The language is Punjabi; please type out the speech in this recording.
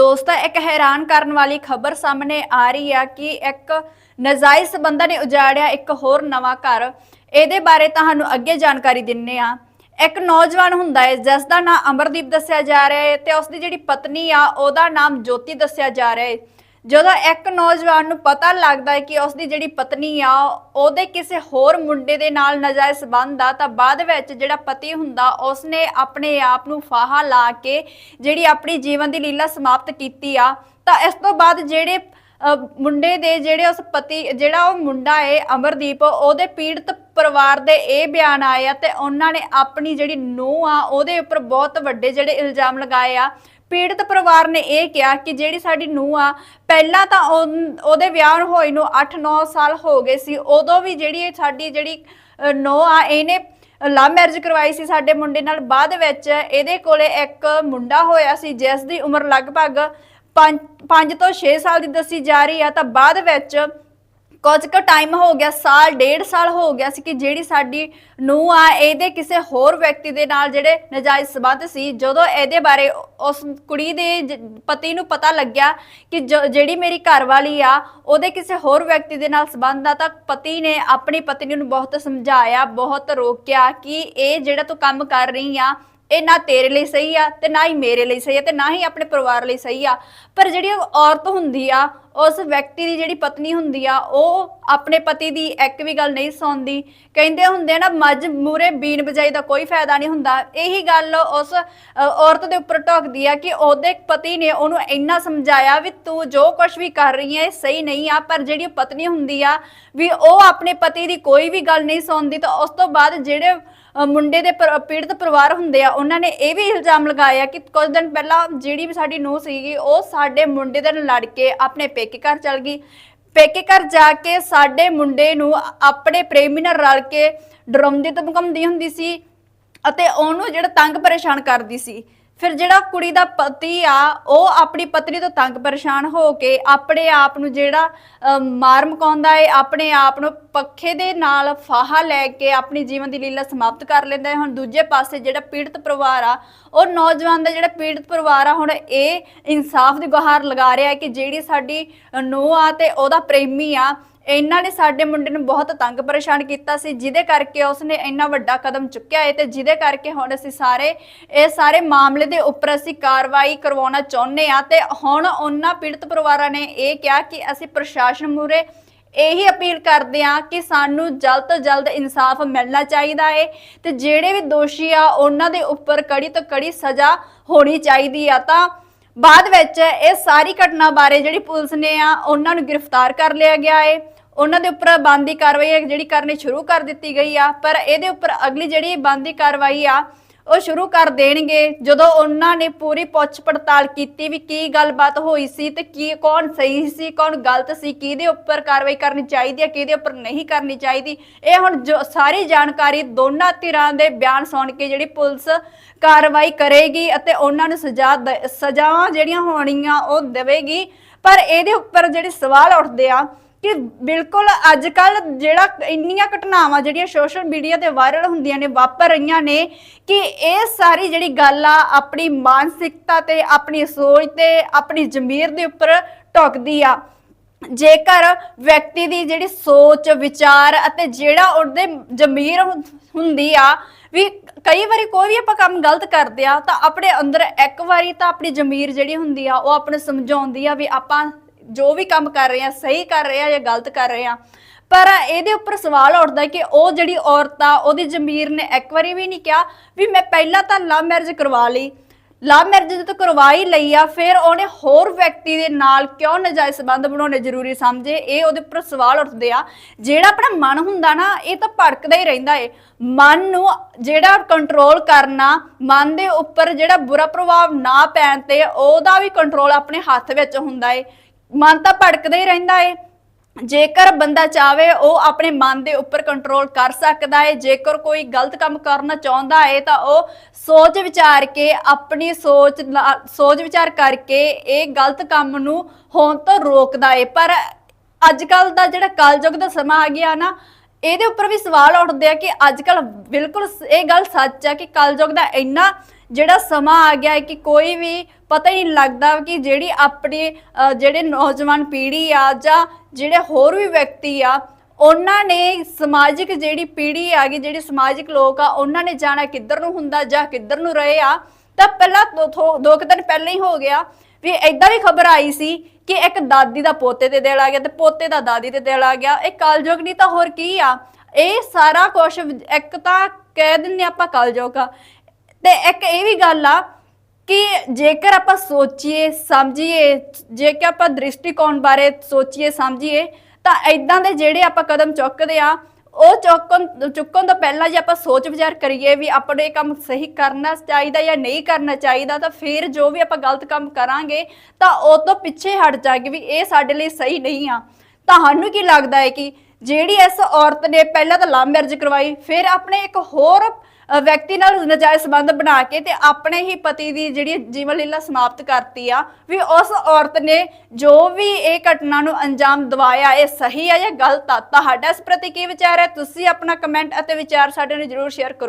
ਦੋਸਤੋ, ਇੱਕ ਹੈਰਾਨ ਕਰਨ ਵਾਲੀ ਖਬਰ ਸਾਹਮਣੇ ਆ ਰਹੀ ਆ ਕਿ ਇੱਕ ਨਜਾਇਜ਼ ਸੰਬੰਧਾਂ ਨੇ ਉਜਾੜਿਆ ਇੱਕ ਹੋਰ ਨਵਾਂ ਘਰ। ਇਹਦੇ ਬਾਰੇ ਤੁਹਾਨੂੰ ਅੱਗੇ ਜਾਣਕਾਰੀ ਦਿੰਨੇ ਆ। ਇੱਕ ਨੌਜਵਾਨ ਹੁੰਦਾ ਹੈ, ਜਿਸ ਦਾ ਨਾਮ ਅਮਰਦੀਪ ਦੱਸਿਆ ਜਾ ਰਿਹਾ ਹੈ ਤੇ ਉਸ ਦੀ ਜਿਹੜੀ ਪਤਨੀ ਆ, ਉਹਦਾ ਨਾਮ ਜੋਤੀ ਦੱਸਿਆ ਜਾ ਰਿਹਾ ਹੈ। ਜਦੋਂ ਇੱਕ ਨੌਜਵਾਨ ਨੂੰ ਪਤਾ ਲੱਗਦਾ ਹੈ ਕਿ ਉਸ ਦੀ ਜਿਹੜੀ ਪਤਨੀ ਆ, ਉਹਦੇ ਕਿਸੇ ਹੋਰ ਮੁੰਡੇ ਦੇ ਨਾਲ ਨਜਾਇਜ਼ ਸੰਬੰਧ ਆ, ਤਾਂ ਬਾਅਦ ਵਿੱਚ ਜਿਹੜਾ ਪਤੀ ਹੁੰਦਾ, ਉਸਨੇ ਆਪਣੇ ਆਪ ਨੂੰ ਫਾਹਾ ਲਾ ਕੇ ਜਿਹੜੀ ਆਪਣੀ ਜੀਵਨ ਦੀ ਲੀਲਾ ਸਮਾਪਤ ਕੀਤੀ ਆ। ਤਾਂ ਇਸ ਤੋਂ ਬਾਅਦ ਜਿਹੜੇ ਮੁੰਡੇ ਦੇ ਜਿਹੜੇ ਉਸ ਪਤੀ, ਜਿਹੜਾ ਉਹ ਮੁੰਡਾ ਏ, ਅਮਰਦੀਪ, ਉਹਦੇ ਪੀੜਤ ਪਰਿਵਾਰ ਦੇ ਇਹ ਬਿਆਨ ਆਏ ਆ ਤੇ ਉਹਨਾਂ ਨੇ ਆਪਣੀ ਜਿਹੜੀ ਨੂੰਹ ਆ, ਉਹਦੇ ਉੱਪਰ ਬਹੁਤ ਵੱਡੇ ਜਿਹੜੇ ਇਲਜ਼ਾਮ ਲਗਾਏ ਆ। ਪੀੜਤ ਪਰਿਵਾਰ ਨੇ ਇਹ ਕਿਹਾ ਕਿ ਜਿਹੜੀ ਸਾਡੀ ਨੂੰ ਆ, ਪਹਿਲਾਂ ਤਾਂ ਉਹਦੇ ਵਿਆਹ ਨੂੰ ਨੂੰ 8-9 ਸਾਲ ਹੋ ਗਏ ਸੀ, ਉਦੋਂ ਵੀ ਜਿਹੜੀ ਸਾਡੀ ਜਿਹੜੀ ਨੋ ਆ, ਇਹਨੇ ਲਵ ਮੈਰਿਜ ਕਰਵਾਈ ਸੀ ਸਾਡੇ ਮੁੰਡੇ ਨਾਲ, ਬਾਅਦ ਵਿੱਚ ਇਹਦੇ ਕੋਲੇ ਇੱਕ ਮੁੰਡਾ ਹੋਇਆ ਸੀ, ਜਿਸ ਦੀ ਉਮਰ ਲਗਭਗ 5 ਤੋਂ 6 ਸਾਲ ਦੀ ਦੱਸੀ ਜਾ ਰਹੀ ਆ, ਤਾਂ ਬਾਅਦ ਵਿੱਚ ਕੁਝ ਕੁ ਟਾਈਮ ਹੋ ਗਿਆ, ਸਾਲ, ਡੇਢ ਸਾਲ ਹੋ ਗਿਆ ਸੀ ਕਿ ਜਿਹੜੀ ਸਾਡੀ ਨੂੰ ਆ, ਇਹਦੇ ਕਿਸੇ ਹੋਰ ਵਿਅਕਤੀ ਦੇ ਨਾਲ ਜਿਹੜੇ ਨਜਾਇਜ਼ ਸਬੰਧ ਸੀ, ਜਦੋਂ ਇਹਦੇ ਬਾਰੇ ਉਸ ਕੁੜੀ ਦੇ ਜ- ਪਤੀ ਨੂੰ ਪਤਾ ਲੱਗਿਆ ਕਿ ਜ- ਜਿਹੜੀ ਮੇਰੀ ਘਰਵਾਲੀ ਆ, ਉਹਦੇ ਕਿਸੇ ਹੋਰ ਵਿਅਕਤੀ ਦੇ ਨਾਲ ਸਬੰਧ ਆ, ਤਾਂ ਪਤੀ ਨੇ ਆਪਣੀ ਪਤਨੀ ਨੂੰ ਬਹੁਤ ਸਮਝਾਇਆ, ਬਹੁਤ ਰੋਕਿਆ ਕਿ ਇਹ ਜਿਹੜਾ ਤੂੰ ਕੰਮ ਕਰ ਰਹੀ ਆ ਇਹ ਨਾ ਤੇਰੇ ਲਈ ਸਹੀ ਆ ਤੇ ਨਾ ਹੀ ਮੇਰੇ ਲਈ ਸਹੀ ਆ ਤੇ ਨਾ ਹੀ ਆਪਣੇ ਪਰਿਵਾਰ ਲਈ ਸਹੀ ਆ। ਪਰ ਜਿਹੜੀ ਉਹ ਔਰਤ ਹੁੰਦੀ ਆ, ਉਸ ਵਿਅਕਤੀ ਦੀ ਜਿਹੜੀ ਪਤਨੀ ਹੁੰਦੀ ਆ, ਉਹ ਆਪਣੇ ਪਤੀ ਦੀ ਇੱਕ ਵੀ ਗੱਲ ਨਹੀਂ ਸੁਣਦੀ। ਕਹਿੰਦੇ ਹੁੰਦੇ ਆ ਨਾ, ਮੱਝ ਮੂਰੇ ਬੀਨ ਬਜਾਈ ਦਾ ਕੋਈ ਫਾਇਦਾ ਨਹੀਂ ਹੁੰਦਾ। ਇਹੀ ਗੱਲ ਉਸ ਔਰਤ ਦੇ ਉੱਪਰ ਢੋਕਦੀ ਆ ਕਿ ਉਹਦੇ ਪਤੀ ਨੇ ਉਹਨੂੰ ਇੰਨਾ ਸਮਝਾਇਆ ਵੀ ਤੂੰ ਜੋ ਕੁਝ ਵੀ ਕਰ ਰਹੀ ਹੈ ਇਹ ਸਹੀ ਨਹੀਂ ਆ। ਪਰ ਜਿਹੜੀ ਪਤਨੀ ਹੁੰਦੀ ਆ, ਵੀ ਉਹ ਆਪਣੇ ਪਤੀ ਦੀ ਕੋਈ ਵੀ ਗੱਲ ਨਹੀਂ ਸੁਣਦੀ, ਤਾਂ ਉਸ ਤੋਂ ਬਾਅਦ ਜਿਹੜੇ ਮੁੰਡੇ ਦੇ ਪੀੜਤ ਪਰਿਵਾਰ ਹੁੰਦੇ ਆ ਉਹਨਾਂ ਨੇ ਇਹ ਵੀ ਇਲਜ਼ਾਮ ਲਗਾਇਆ ਕਿ ਕੁਝ ਦਿਨ ਪਹਿਲਾਂ ਜਿਹੜੀ ਵੀ ਸਾਡੀ ਨੂੰਹ ਸੀਗੀ ਉਹ ਸਾਡੇ ਮੁੰਡੇ ਦੇ ਨਾਲ ਲੜ ਕੇ ਆਪਣੇ ਪੇਕੇ ਘਰ ਚਲ ਗਈ। ਪੇਕੇ ਘਰ ਜਾ ਕੇ ਸਾਡੇ ਮੁੰਡੇ ਨੂੰ ਆਪਣੇ ਪ੍ਰੇਮੀ ਨਾਲ ਰਲ ਕੇ ਡਰਾਉਂਦੀ ਧਮਕਾਉਂਦੀ ਹੁੰਦੀ ਸੀ ਅਤੇ ਉਹਨੂੰ ਜਿਹੜਾ ਤੰਗ ਪਰੇਸ਼ਾਨ ਕਰਦੀ ਸੀ। ਫਿਰ ਜਿਹੜਾ ਕੁੜੀ ਦਾ ਪਤੀ ਆ ਉਹ ਆਪਣੀ ਪਤਨੀ ਤੋਂ ਤੰਗ ਪਰੇਸ਼ਾਨ ਹੋ ਕੇ ਆਪਣੇ ਆਪ ਨੂੰ ਜਿਹੜਾ ਅਹ, ਮਾਰ ਮਕਾਉਂਦਾ ਏ ਆਪਣੇ ਆਪ ਨੂੰ ਪੱਖੇ ਦੇ ਨਾਲ ਫਾਹਾ ਲੈ ਕੇ ਆਪਣੀ ਜੀਵਨ ਦੀ ਲੀਲਾ ਸਮਾਪਤ ਕਰ ਲੈਂਦਾ ਹੈ। ਹੁਣ ਦੂਜੇ ਪਾਸੇ ਜਿਹੜਾ ਪੀੜਤ ਪਰਿਵਾਰ ਆ, ਉਹ ਨੌਜਵਾਨ ਦਾ ਜਿਹੜਾ ਪੀੜਤ ਪਰਿਵਾਰ ਆ, ਹੁਣ ਇਹ ਇਨਸਾਫ ਦੀ ਗੁਹਾਰ ਲਗਾ ਰਿਹਾ ਹੈ ਕਿ ਜਿਹੜੀ ਸਾਡੀ ਨੂੰਹ ਆ ਤੇ ਉਹਦਾ ਪ੍ਰੇਮੀ ਆ, ਇਹਨਾਂ ਨੇ ਸਾਡੇ ਮੁੰਡੇ ਨੂੰ ਬਹੁਤ ਤੰਗ ਪਰੇਸ਼ਾਨ ਕੀਤਾ ਸੀ, ਜਿਹਦੇ ਕਰਕੇ ਉਸਨੇ ਇੰਨਾ ਵੱਡਾ ਕਦਮ ਚੁੱਕਿਆ ਹੈ ਤੇ ਜਿਹਦੇ ਕਰਕੇ ਹੁਣ ਅਸੀਂ ਸਾਰੇ, ਇਹ ਸਾਰੇ ਮਾਮਲੇ ਦੇ ਉੱਪਰ ਅਸੀਂ ਕਾਰਵਾਈ ਕਰਵਾਉਣਾ ਚਾਹੁੰਦੇ ਆ ਤੇ ਹੁਣ ਉਹਨਾਂ ਪੀੜਤ ਪਰਿਵਾਰਾਂ ਨੇ ਇਹ ਕਿਹਾ ਕਿ ਅਸੀਂ ਪ੍ਰਸ਼ਾਸਨ ਮੂਰੇ ਇਹੀ ਅਪੀਲ ਕਰਦੇ ਆ ਕਿ ਸਾਨੂੰ ਜਲਦ ਤੋਂ ਜਲਦ ਇਨਸਾਫ ਮਿਲਣਾ ਚਾਹੀਦਾ ਹੈ ਤੇ ਜਿਹੜੇ ਵੀ ਦੋਸ਼ੀ ਆ, ਉਹਨਾਂ ਦੇ ਉੱਪਰ ਕੜੀ ਤੋਂ ਕੜੀ ਸਜ਼ਾ ਹੋਣੀ ਚਾਹੀਦੀ ਆ। ਤਾਂ ਬਾਅਦ ਵਿੱਚ ਇਹ ਸਾਰੀ ਘਟਨਾ ਬਾਰੇ ਜਿਹੜੀ ਪੁਲਿਸ ਨੇ ਆ, ਉਹਨਾਂ ਨੂੰ ਗ੍ਰਿਫਤਾਰ ਕਰ ਲਿਆ ਗਿਆ ਹੈ ਉਹਨਾਂ ਦੇ ਉੱਪਰ ਬੰਦੀ ਕਾਰਵਾਈ ਜਿਹੜੀ ਕਰਨੀ ਸ਼ੁਰੂ ਕਰ ਦਿੱਤੀ ਗਈ ਆ, ਪਰ ਇਹਦੇ ਉੱਪਰ ਅਗਲੀ ਜਿਹੜੀ ਬੰਦੀ ਕਾਰਵਾਈ ਆ ਉਹ ਸ਼ੁਰੂ ਕਰ ਦੇਣਗੇ। ਜਦੋਂ ਉਹਨਾਂ ਨੇ ਪੂਰੀ ਪੁੱਛ ਪੜਤਾਲ ਕੀਤੀ ਵੀ ਕੀ ਗੱਲਬਾਤ ਹੋਈ ਸੀ ਤੇ ਕੀ, ਕੌਣ ਸਹੀ ਸੀ, ਕੌਣ ਗਲਤ ਸੀ, ਕਿਹਦੇ ਉੱਪਰ ਕਾਰਵਾਈ ਕਰਨੀ ਚਾਹੀਦੀ ਹੈ, ਕਿਹਦੇ ਉੱਪਰ ਨਹੀਂ ਕਰਨੀ ਚਾਹੀਦੀ, ਇਹ ਹੁਣ ਜੋ ਸਾਰੀ ਜਾਣਕਾਰੀ ਦੋਨਾਂ ਧਿਰਾਂ ਦੇ ਬਿਆਨ ਸੁਣ ਕੇ ਜਿਹੜੀ ਪੁਲਿਸ ਕਾਰਵਾਈ ਕਰੇਗੀ ਅਤੇ ਉਹਨਾਂ ਨੂੰ ਸਜ਼ਾ ਸਜ਼ਾਵਾਂ ਜਿਹੜੀਆਂ ਹੋਣੀਆਂ ਉਹ ਦੇਵੇਗੀ। ਪਰ ਇਹਦੇ ਉੱਪਰ ਜਿਹੜੇ ਸਵਾਲ ਉੱਠਦੇ ਆ ਕਿ ਬਿਲਕੁਲ ਅੱਜ ਕੱਲ ਜਿਹੜਾ ਇੰਨੀਆਂ ਘਟਨਾਵਾਂ ਜਿਹੜੀਆਂ ਸੋਸ਼ਲ ਮੀਡੀਆ ਤੇ ਵਾਇਰਲ ਹੁੰਦੀਆਂ ਨੇ, ਵਾਪਰ ਰਹੀਆਂ ਨੇ, ਕਿ ਇਹ ਸਾਰੀ ਜਿਹੜੀ ਗੱਲ ਆ, ਆਪਣੀ ਮਾਨਸਿਕਤਾ ਤੇ, ਆਪਣੀ ਸੋਚ ਤੇ, ਆਪਣੀ ਜ਼ਮੀਰ ਦੇ ਉੱਪਰ ਟੁਕਦੀ ਆ। ਜੇਕਰ ਵਿਅਕਤੀ ਦੀ ਜਿਹੜੀ ਸੋਚ, ਵਿਚਾਰ ਅਤੇ ਜਿਹੜਾ ਉਹਦੇ ਜ਼ਮੀਰ ਹੁੰਦੀ ਆ, ਵੀ ਕਈ ਵਾਰੀ ਕੋਈ ਵੀ ਆਪਾਂ ਕੰਮ ਗਲਤ ਕਰਦੇ ਆ, ਤਾਂ ਆਪਣੇ ਅੰਦਰ ਇੱਕ ਵਾਰੀ ਤਾਂ ਆਪਣੀ ਜ਼ਮੀਰ ਜਿਹੜੀ ਹੁੰਦੀ ਆ, ਉਹ ਆਪਣੇ ਸਮਝਾਉਂਦੀ ਆ ਵੀ ਆਪਾਂ ਜੋ ਵੀ ਕੰਮ ਕਰ ਰਹੇ ਆ, ਸਹੀ ਕਰ ਰਹੇ ਆ ਜਾਂ ਗਲਤ ਕਰ ਰਹੇ ਆ, ਪਰ ਇਹਦੇ ਉੱਪਰ ਸਵਾਲ ਉੱਠਦਾ ਕਿ ਉਹ ਜਿਹੜੀ ਔਰਤ ਆ, ਉਹਦੀ ਜ਼ਮੀਰ ਨੇ ਇੱਕ ਵਾਰੀ ਵੀ ਨਹੀਂ ਕਿਹਾ ਵੀ ਮੈਂ ਪਹਿਲਾਂ ਤਾਂ ਲਵ ਮੈਰਿਜ ਕਰਵਾ ਲਈ। ਲਵ ਮੈਰਿਜ ਜਦੋਂ ਕਰਵਾਈ ਲਈ ਆ, ਫਿਰ ਉਹਨੇ ਹੋਰ ਵਿਅਕਤੀ ਦੇ ਨਾਲ ਕਿਉਂ ਨਜਾਇਜ਼ ਸੰਬੰਧ ਬਣਾਉਣੇ ਜ਼ਰੂਰੀ ਸਮਝੇ? ਇਹ ਉਹਦੇ ਉੱਪਰ ਸਵਾਲ ਉੱਠਦੇ ਆ। ਜਿਹੜਾ ਆਪਣਾ ਮਨ ਹੁੰਦਾ ਨਾ, ਇਹ ਤਾਂ ਭੜਕਦਾ ਹੀ ਰਹਿੰਦਾ ਏ। ਮਨ ਨੂੰ ਜਿਹੜਾ ਕੰਟਰੋਲ ਕਰਨਾ, ਮਨ ਦੇ ਉੱਪਰ ਜਿਹੜਾ ਬੁਰਾ ਪ੍ਰਭਾਵ ਨਾ ਪੈਣ ਤੇ ਉਹਦਾ ਵੀ ਕੰਟਰੋਲ ਆਪਣੇ ਹੱਥ ਵਿੱਚ ਹੁੰਦਾ ਏ। ਮਨ ਤਾਂ ਭੜਕਦਾ ਹੀ ਰਹਿੰਦਾ ਏ। ਜੇਕਰ ਬੰਦਾ ਚਾਵੇ, ਉਹ ਆਪਣੇ ਮਨ ਦੇ ਉੱਪਰ ਕੰਟਰੋਲ ਕਰ ਸਕਦਾ ਹੈ ਜੇਕਰ ਕੋਈ ਗਲਤ ਕੰਮ ਕਰਨਾ ਚਾਹੁੰਦਾ ਹੈ ਤਾਂ ਉਹ ਸੋਚ ਵਿਚਾਰ ਕੇ, ਆਪਣੀ ਸੋਚ ਸੋਚ ਵਿਚਾਰ ਕਰਕੇ ਇਹ ਗਲਤ ਕੰਮ ਨੂੰ ਹੋਣ ਤੋਂ ਰੋਕਦਾ ਹੈ ਪਰ ਅੱਜ ਕੱਲ ਦਾ ਜਿਹੜਾ ਕਲਯੁਗ ਦਾ ਸਮਾਂ ਆ ਗਿਆ ਨਾ, ਇਹਦੇ ਉੱਪਰ ਵੀ ਸਵਾਲ ਉੱਠਦੇ ਆ ਕਿ ਅੱਜ ਕੱਲ ਬਿਲਕੁਲ ਇਹ ਗੱਲ ਸੱਚ ਆ ਕਿ ਕਲਯੁਗ ਦਾ ਇੰਨਾ ਜਿਹੜਾ ਸਮਾਂ ਆ ਗਿਆ ਹੈ ਕਿ ਕੋਈ ਵੀ ਪਤਾ ਹੀ ਨਹੀਂ ਲੱਗਦਾ ਕਿ ਜਿਹੜੀ ਆਪਣੀ ਅ, ਜਿਹੜੇ ਨੌਜਵਾਨ ਪੀੜ੍ਹੀ ਆ ਜਾਂ ਜਿਹੜੇ ਹੋਰ ਵੀ ਵਿਅਕਤੀ ਆ ਉਹਨਾਂ ਨੇ ਸਮਾਜਿਕ ਜਿਹੜੀ ਪੀੜ੍ਹੀ ਆ ਗਈ ਜਿਹੜੇ ਸਮਾਜਿਕ ਲੋਕ ਆ ਉਹਨਾਂ ਨੇ ਜਾਣਾ ਕਿੱਧਰ ਨੂੰ ਹੁੰਦਾ ਜਾਂ ਕਿੱਧਰ ਨੂੰ ਰਹੇ ਆ ਤਾਂ ਪਹਿਲਾਂ ਦੋ- ਥੋ- ਦੋ ਕੁ ਦਿਨ ਪਹਿਲਾਂ ਹੀ ਹੋ ਗਿਆ ਵੀ ਐਦਾਂ ਵੀ ਖਬਰ ਆਈ ਸੀ ਕਿ ਇੱਕ ਦਾਦੀ ਦਾ ਪੋਤੇ ਤੇ ਦਿਲ ਆ ਗਿਆ ਤੇ ਪੋਤੇ ਦਾ ਦਾਦੀ ਤੇ ਦਿਲ ਆ ਗਿਆ। ਇਹ ਕਲਯੁਗ ਨਹੀਂ ਤਾਂ ਹੋਰ ਕੀ ਆ? ਇਹ ਸਾਰਾ ਕੁਝ ਇੱਕ ਤਾਂ ਕਹਿ ਦਿੰਨੇ ਆਪਾਂ ਕਲਯੁਗ ਆ। ਤੇ ਇੱਕ ਇਹ ਵੀ ਗੱਲ ਆ ਕਿ ਜੇਕਰ ਆਪਾਂ ਸੋਚੀਏ, ਸਮਝੀਏ, ਜੇਕਰ ਆਪਾਂ ਦ੍ਰਿਸ਼ਟੀਕੋਣ ਬਾਰੇ ਸੋਚੀਏ, ਸਮਝੀਏ, ਤਾਂ ਐਦਾਂ ਦੇ ਜਿਹੜੇ ਆਪਾਂ ਕਦਮ ਚੁੱਕਦੇ ਆ, ਉਹ ਚੁੱਕਣ ਚੁੱਕਣ ਤੋਂ ਪਹਿਲਾਂ ਜੇ ਆਪਾਂ ਸੋਚ ਵਿਚਾਰ ਕਰੀਏ ਵੀ ਆਪਣੇ ਕੰਮ ਸਹੀ ਕਰਨਾ ਚਾਹੀਦਾ ਜਾਂ ਨਹੀਂ ਕਰਨਾ ਚਾਹੀਦਾ, ਤਾਂ ਫਿਰ ਜੋ ਵੀ ਆਪਾਂ ਗਲਤ ਕੰਮ ਕਰਾਂਗੇ, ਤਾਂ ਉਹ ਤੋਂ ਪਿੱਛੇ ਹਟ ਜਾਗੇ ਵੀ ਇਹ ਸਾਡੇ ਲਈ ਸਹੀ ਨਹੀਂ ਆ। ਤੁਹਾਨੂੰ ਕੀ ਲੱਗਦਾ ਹੈ ਕਿ ਜਿਹੜੀ ਇਸ ਔਰਤ ਨੇ ਪਹਿਲਾਂ ਤਾਂ ਲਵ ਮੈਰਿਜ ਕਰਵਾਈ, ਫਿਰ ਆਪਣੇ ਇੱਕ ਹੋਰ ਵਿਅਕਤੀ ਨਾਲ ਨਜਾਇਜ਼ ਸੰਬੰਧ ਬਣਾ ਕੇ ਤੇ ਆਪਣੇ ਹੀ ਪਤੀ ਦੀ ਜਿਹੜੀ ਜੀਵਨ ਲੀਲਾ ਸਮਾਪਤ ਕਰਤੀ ਆ, ਵੀ ਉਸ ਔਰਤ ਨੇ ਜੋ ਵੀ ਇਹ ਘਟਨਾ ਨੂੰ ਅੰਜਾਮ ਦਵਾਇਆ, ਇਹ ਸਹੀ ਆ ਜਾਂ ਗਲਤ ਆ? ਤੁਹਾਡਾ ਇਸ ਪ੍ਰਤੀ ਕੀ ਵਿਚਾਰ ਹੈ? ਤੁਸੀਂ ਆਪਣਾ ਕਮੈਂਟ ਅਤੇ ਵਿਚਾਰ ਸਾਡੇ ਨਾਲ ਜਰੂਰ ਸ਼ੇਅਰ ਕਰੋ।